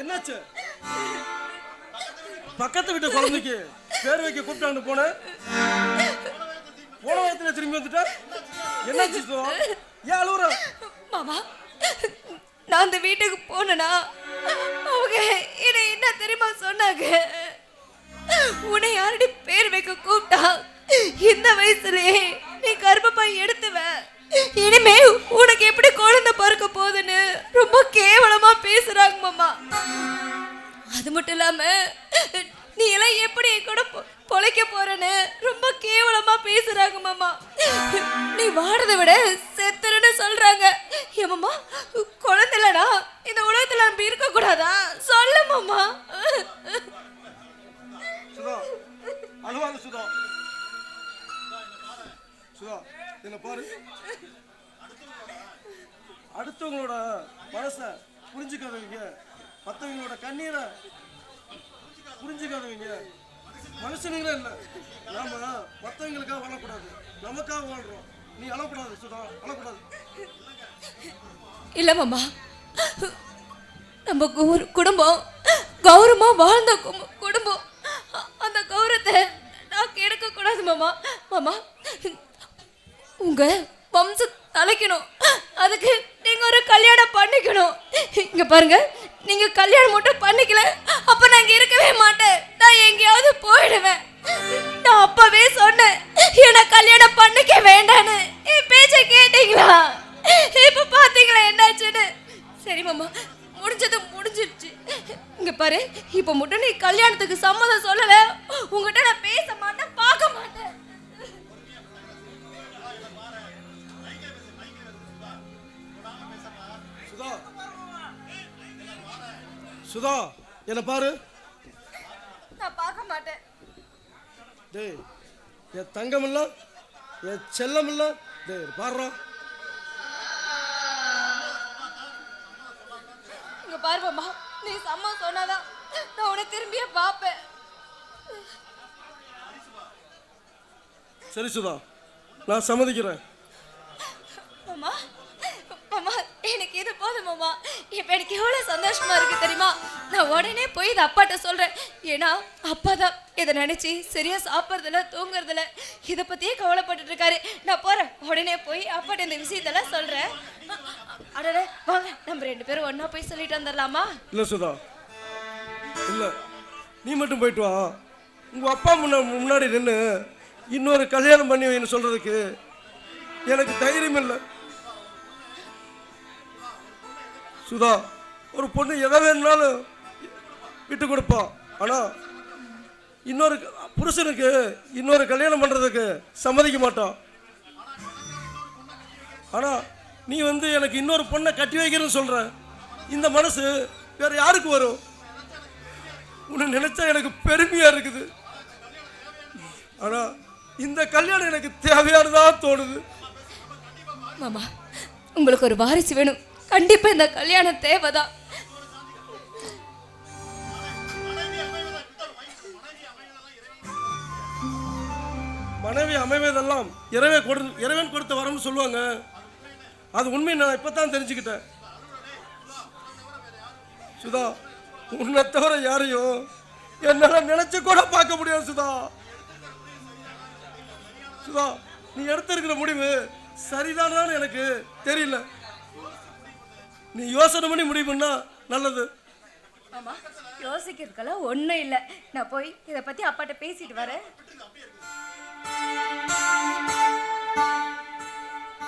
என்னாச்சு? பக்கத்து வீட்டு குழந்தைக்கு பேர் வைக்க கூப்பிட்டான்னு போனேன். போன வாரத்துல திரும்பி வந்துட்ட. என்னாச்சு ஏன் அழுவுற? மாமா நான் அந்த வீட்டுக்கு போனேனா அவங்க என்னை என்ன தெரியுமா சொன்னாங்க? உன்னை யாரடி பேர் வைக்க கூப்பிட்டா? இந்த வயசுலயே நீ கர்ப்பப்பை எடுத்துவ. இனிமே உனக்கு பொழைக்க போறேன்னு ரொம்ப கேவலமா பேசுறாங்க மாமா. நீ வாடுறதை விட செத்துருன்னு சொல்றாங்க. ஏமாமா குழந்தைலடா இந்த உலகத்துல நம்ம இருக்க கூடாதா சொல்லு மாமா. சுதா சுதா. என்ன பாரு. அடுத்தவங்களோட மனச புரிஞ்சுக்காதவங்க மற்றவங்களோட கண்ணீரை புரிஞ்சுக்காதவங்க மனுஷனுங்களே இல்லை. நாம மற்றவங்களுக்காக வாழக்கூடாது. நமக்காக வாழ்றோம். நீ அழக்கூடாது சுதா. அழக்கூடாது. இல்ல மாமா. நம்ம கு- குடும்பம் கௌரவமா வாழ்ந்த குடும்பம். அந்த கௌரவத்தை நான் கெடுக்க கூடாது மாமா. மாமா உங்க வம்ச தலைக்கணும். அதுக்கு நீங்க ஒரு கல்யாணம் பண்ணிக்கணும். இங்க பாருங்க நீங்க கல்யாணம் மட்டும் பண்ணிக்கல. அப்ப நான் இருக்கவே போயிடுவேன் நான் அப்பவே சொன்னேன் என்ன கல்யாணம் பண்ணிக்க வேண்டான்னு என் பேச்ச கேட்டீங்களா? இப்ப பாத்தீங்களா என்னாச்சுன்னு? சரி மாமா முடிஞ்சது முடிஞ்சிருச்சு. இங்க பாரு இப்ப மட்டும் நீ கல்யாணத்துக்கு சம்மதம் சொல்லல உங்ககிட்ட நான் பேச மாட்டேன் பார்க்க மாட்டேன். சுதா. சுதா என்ன பாரு. நான் பார்க்க மாட்டேன். டேய் என் தங்கம் இல்ல என் செல்லம் இல்ல டேய் பாடுறா இங்க பாரு மாமா நீ சம்மா சொன்னாதான் நான் உன்னை திரும்பியே பார்ப்பேன். சரி சுதா. நான் சம்மதிக்கிறேன். மாமா மாமா எனக்கு இது போதும் மாமா இப்போ எனக்கு எவ்வளோ சந்தோஷமா இருக்கு தெரியுமா? உடனே போய் இதை அப்பாட்ட சொல்கிறேன் ஏன்னா அப்பா தான் இதை நினச்சி சரியாக சாப்பிட்றதில்ல தூங்குறதில்ல. இதை பற்றியே கவலைப்பட்டுட்டு இருக்காரு நான் போகிறேன் உடனே போய் அப்பாட்ட இந்த விஷயத்தெல்லாம் சொல்கிறேன் அடடே வாங்க நம்ம ரெண்டு பேரும் ஒன்றா போய் சொல்லிட்டு வந்துடலாமா? இல்லை சுதா. இல்லை நீ மட்டும் போயிட்டு வா. உங்கள் அப்பா முன்ன முன்னாடி நின்று இன்னொரு கல்யாணம் பண்ணி வைன்னு சொல்கிறதுக்கு எனக்கு தைரியம் இல்லை. சுதா ஒரு பொண்ணு எதை வேணும்னாலும் விட்டு கொடுப்போம். ஆனால் இன்னொரு புருஷனுக்கு இன்னொரு கல்யாணம் பண்ணுறதுக்கு சம்மதிக்க மாட்டோம். ஆனால் நீ வந்து எனக்கு இன்னொரு பொண்ணை கட்டி வைக்கிறேன்னு சொல்கிற இந்த மனசு வேறு யாருக்கு வரும்? உன்னை நினச்சா எனக்கு பெருமையாக இருக்குது. ஆனால் இந்த கல்யாணம் எனக்கு தேவையானதா தோணுது. மாமா உங்களுக்கு ஒரு வாரிசு வேணும். கண்டிப்பாக இந்த கல்யாணம் தேவைதான். மனைவி அமைவதெல்லாம் இறைவே கொடு இறைவன் கொடுத்த வரம்னு சொல்லுவாங்க. அது உண்மை நான் இப்போ தான் தெரிஞ்சுக்கிட்டேன். சுதா உன்னை தவிர யாரையும் என்னால நினைச்சு கூட பார்க்க முடியாது சுதா. சுதா நீ எடுத்திருக்கிற முடிவு சரிதானான்னு எனக்கு தெரியல. நீ யோசனை பண்ணி முடிவு பண்ணா நல்லது. யோசிக்கிறதுக்கெல்லாம் ஒன்றும் இல்லை. நான் போய் இதை பற்றி அப்பாட்ட பேசிட்டு வரேன். Thank you.